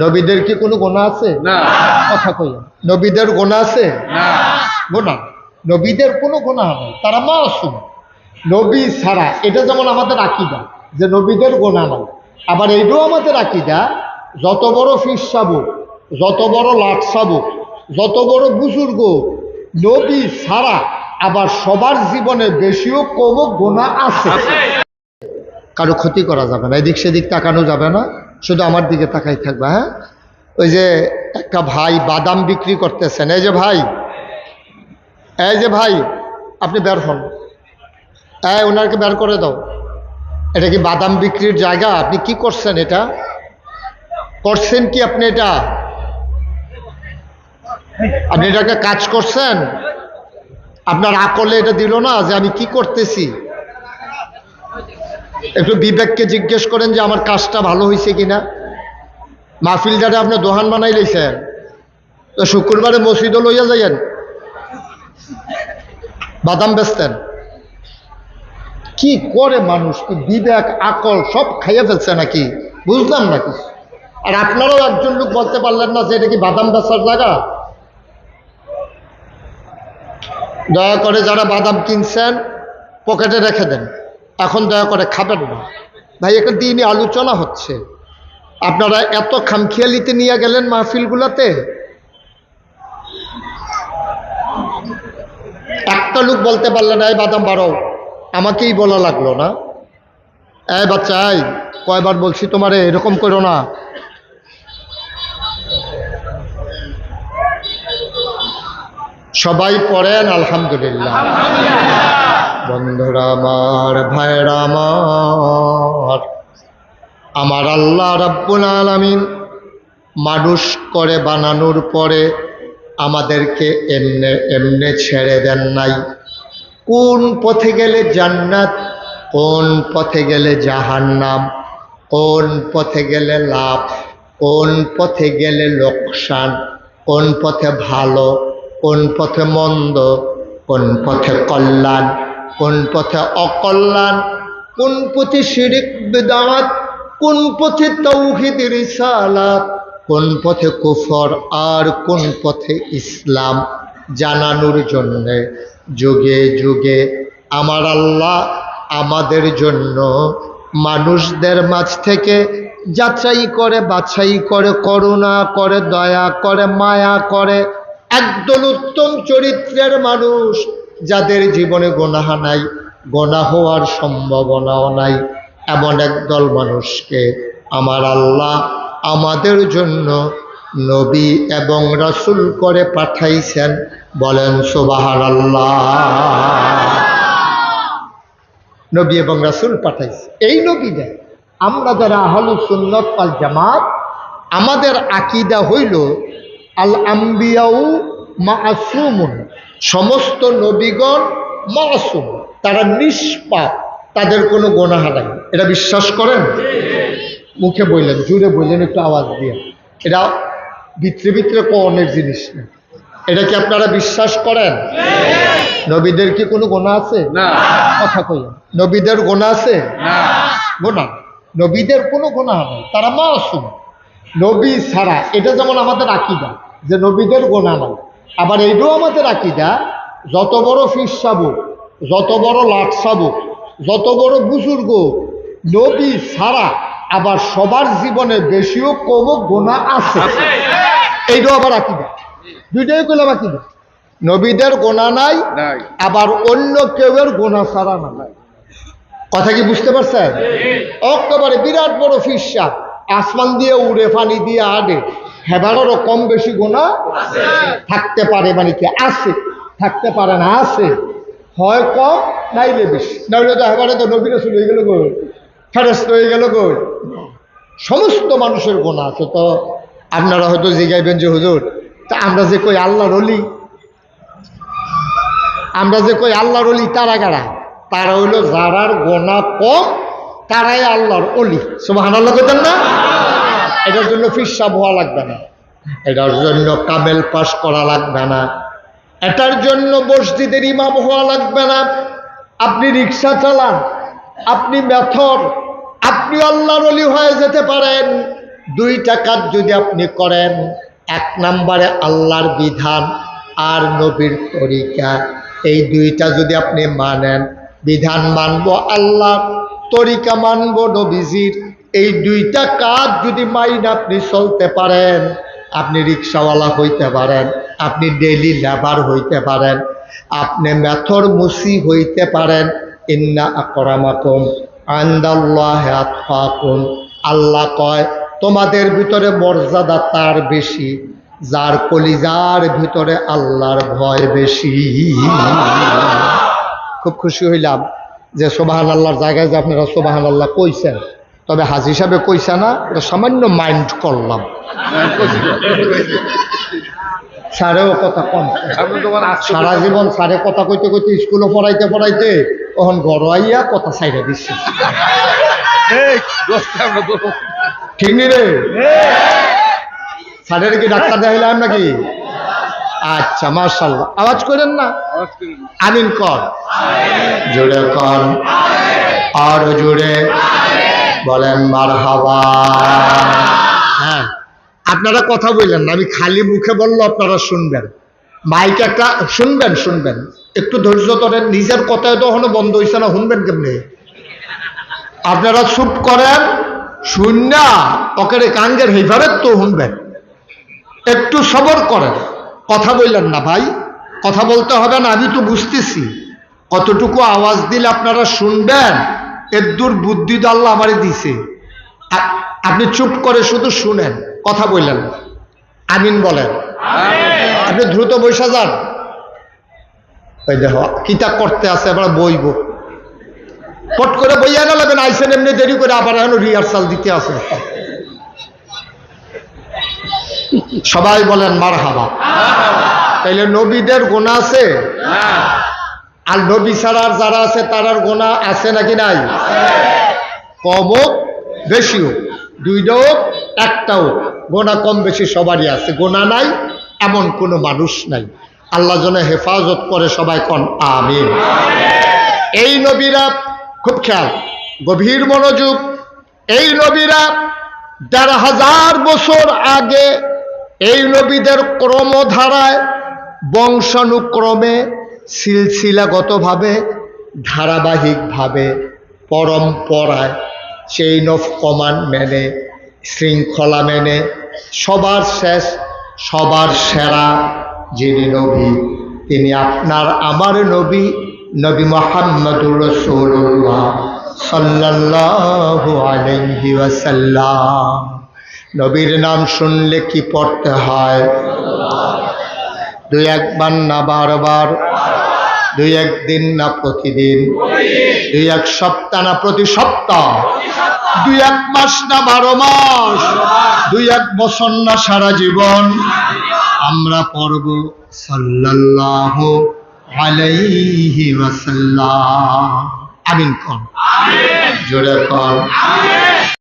নবীদের কি কোনো গোনা আছে? না। কথা কই নবীদের গোনা আছে? না। গোনা? নবীদের কোনো গোনা নেই তারা মাসুম নবী ছাড়া এটা যেমন আমাদের আকিদা যে নবীদের গোনা নাই। আবার এইটাও আমাদের আকিদা যত বড় ফিস সাবুক যত বড় লাট সাবুক যত বড় বুজুর্গ নবী ছাড়া আবার সবার জীবনে বেশিও কম গোনা আছে। কারও ক্ষতি করা যাবে না এদিক সেদিক তাকানো যাবে না। শুধু আমার দিকে তাকাই থাকবে হ্যাঁ? ওই যে একটা ভাই বাদাম বিক্রি করতেছেন। এই যে ভাই, এই যে ভাই, আপনি বের হন। এই ওনাকে বের করে দাও। এটা কি বাদাম বিক্রির জায়গা? আপনি কি করছেন এটা? করছেন কি আপনি এটা? আপনি এটাকে কাজ করছেন? আপনার আকলে এটা দিল না যে আমি কি করতেছি? একটু বিবেককে জিজ্ঞেস করেন যে আমার কাজটা ভালো হয়েছে কিনা। মাহফিলটারে আপনি দোহান বানাই লইছেন। তো শুক্রবারে মসজিদও লইয়া যাইয়েন। বাদাম বেচতেন। কি করে মানুষ, কি বিবেক, আকল, সব খাইয়ে ফেলছে নাকি? বুঝলাম না কিছু। আর আপনারাও একজন লোক বলতে পারলেন না যে এটা কি বাদাম বেচার জায়গা? দয়া করে যারা বাদাম কিনছেন, পকেটে রেখে দেন। এখন দয়া করে খাবেন না। ভাই, এখন দিনই আলোচনা হচ্ছে। আপনারা এত খামখিয়ালিতে নিয়ে গেলেন মাহফিলগুলোতে? একটা লোক বলতে পারলে না এই বাদাম বাড়াও আমাকেই বলা লাগল না। এই বাচ্চা কয়বার বলছি তোমারে, এরকম করো না। সবাই পড়েন, আলহামদুলিল্লাহ। বন্ধুরা আমার ভাইরা আমার আমার আল্লাহ রাব্বুল আলামিন মানুষ করে বানানোর পরে আমাদেরকে এমনে এমনে ছেড়ে দেন নাই। কোন পথে গেলে জান্নাত, কোন পথে গেলে জাহান্নাম, কোন পথে গেলে লাভ, কোন পথে গেলে লোকসান, কোন পথে ভালো, কোন পথে মন্দ, কোন পথে কল্যাণ। কোন পথে অকল্যাণ, কোন পথে শিরিক বেদাত কোন পথে তৌহিদ রিসালাত, কোন পথে কুফর আর কোন পথে ইসলাম জানানোর জন্যে। যুগে যুগে আমার আল্লাহ আমাদের জন্য মানুষদের মাঝ থেকে যাচাই করে, বাছাই করে, করুণা করে, দয়া করে, মায়া করে একদল উত্তম চরিত্রের মানুষ যাদের জীবনে গোনাহ নাই গোনা হওয়ার সম্ভাবনাও নাই। এমন একদল মানুষকে আমার আল্লাহ আমাদের জন্য নবী এবং রসুল করে পাঠাইছেন। বলেন সুবাহার আল্লাহ নবী এবং রাসুল পাঠাইছে। এই নবীটা আমরা যারা আহলু সুন্নত আল জামাত, আমাদের আকিদা হইল আল আম্বিয়াউ মাসুমুন। সমস্ত নবীগণ মাসুম তারা নিষ্পাপ তাদের কোনো গোনাহ নাই। এটা বিশ্বাস করেন? মুখে বললেন জুড়ে বললেন একটু আওয়াজ দিয়ে। এটা ভিতরে ভিতরে কনের জিনিস না। এটা কি আপনারা বিশ্বাস করেন? নবীদের কি কোনো গোনা আছে? না। কথা কই নবীদের গোনা আছে? না। গোনা নবীদের কোনো গোনা নেই তারা মাসুম। নবী ছাড়া এটা যেমন আমাদের আকিদা যে নবীদের গোনা নাই। আবার এইটাও আমাদের আকিদা যত বড় ফিস সাবুক যত বড় লাট সাবুক যত বড় বুজুর্গ নবী ছাড়া আবার সবার জীবনে বেশিও কম গোনা আছে। এইটাও আবার আকিদা। দুইটাই করলাম আকিদা। নবীদের গোনা নাই আবার অন্য কেউয়ের গোনা ছাড়া না কথা কি বুঝতে পারছেন? একেবারে বিরাট বড় ফিসা আসমান দিয়ে উড়ে পানি দিয়ে আডে। হেবারেরও কম বেশি গোনা থাকতে পারে মানে কি? আছে। থাকতে পারে না, আছে। হয় কম, নাইলে বেশি। নাইলে তো হেবারে তো নবীরে হয়ে গেল গো ফেরস্ত হয়ে গেল গো সমস্ত মানুষের গোনা আছে। তো আপনারা হয়তো জিগাইবেন যে, হুজুর, তা আমরা যে কই আল্লাহর অলি আমরা যে কই আল্লাহর অলি তারা কারা? তারা হইল যারার গোনা কম, তারাই আল্লাহর অলি সুবাহান আল্লাহ করতেন না? এটার জন্য ফিসাব হওয়া লাগবে না। এটার জন্য কামেল পাশ করা লাগবে না। এটার জন্য মসজিদের ইমাম হওয়া লাগবে না। আপনি রিক্সা চালান, আপনি মেথর, আপনি আল্লাহর অলি হয়ে যেতে পারেন। দুইটা কাজ যদি আপনি করেন, এক নম্বরে আল্লাহর বিধান আর নবীর তরিকা। এই দুইটা যদি আপনি মানেন, বিধান মানব আল্লাহ তরিকা মানব নবীজির। এই দুইটা কাজ যদি মাইন আপনি চলতে পারেন, আপনি রিক্সাওয়ালা হইতে পারেন, আপনি ডেলি লেবার হইতে পারেন, আপনি মেথর মুসি হইতে পারেন, ইন্না আকরামাকুম আন্দাল্লাহ আল্লাহ কয়, তোমাদের ভিতরে মর্যাদা তার বেশি, যার কলিজার ভিতরে আল্লাহর ভয় বেশি। খুব খুশি হইলাম যে সোবাহান আল্লাহর জায়গায় যে আপনারা সোবাহান আল্লাহ কইছেন। তবে হাজি হিসাবে কইছে না, এটা সামান্য মাইন্ড করলাম। স্যারেও কথা কম। সারা জীবন স্যারে কথা কইতে কইতে স্কুলে পড়াইতে পড়াইতে তখন ঘর আইয়া কথা সাইডে দিচ্ছে ঠিক নি রে? স্যারের কি ডাক্তার দেখাইলাম নাকি? আচ্ছা মার্শাল্লাহ আওয়াজ করেন না? আমিন কর। জোরে কর। আর জোরে। বলেন মার হ্যাঁ আপনারা কথা বললেন না, আমি খালি মুখে বলল আপনারা শুনবেন। মাইক একটা, শুনবেন শুনবেন। একটু ধৈর্য ধরেন, নিজের কথায় তো এখনও বন্ধ হয়েছে না, শুনবেন কেমনে? আপনারা চুপ করেন শুননা ওকে কাঙ্গের হেভাবে তো শুনবেন। একটু সবর করেন। কথা বললেন না ভাই, কথা বলতে হবে না, আমি তো বুঝতেছি। কতটুকু আওয়াজ দিলে আপনারা শুনবেন? এর দূর বুদ্ধি তো আল্লাহ আমারে দিছে। আপনি চুপ করে শুধু শুনেন কথা বললেন। আমিন বলেন। আপনি দ্রুত বৈশা যান। ওই দেখো কিতা করতে আছে এবার বইব। পট করে বইয়া না লাগবেন আইসেন এমনি দেরি করে আবার এখন রিহার্সাল দিতে আছে। সবাই বলেন মার হাবা তাইলে নবীদের গোনা আছে? আর নবী ছাড়ার যারা আছে তারার গোনা আছে নাকি নাই? কম হোক বেশি হোক দুইটা হোক একটা হোক গোনা কম বেশি সবারই আছে। গোনা নাই, এমন কোনো মানুষ নাই। আল্লাহ যেন হেফাজত করে সবাই কন, আমিন। এই নবীরা, খুব খেয়াল, গভীর মনোযোগ। এই নবীরা দেড় হাজার বছর আগে এই নবীদের ক্রমধারায় বংশানুক্রমে সিলসিলাগতভাবে, ধারাবাহিকভাবে, পরম্পরায় চেইন অফ কমান্ড মেনে, শৃঙ্খলা মেনে, সবার শেষ, সবার সেরা যিনি নবী, তিনি আপনার আমার নবী নবী মোহাম্মদুর রসুল্লাহ আলাইহি ওয়াসাল্লাম। নবীর নাম শুনলে কি পড়তে হয়? দুই একবার না বারবার দুই একদিন না প্রতিদিন? দুই এক সপ্তাহ না প্রতি সপ্তাহ? দুই এক মাস না বারো মাস? দুই এক বছর না সারা জীবন? আমরা পড়ব সাল্লাল্লাহু আলাইহি ওয়াসাল্লাম। আমিন কর জোরে কর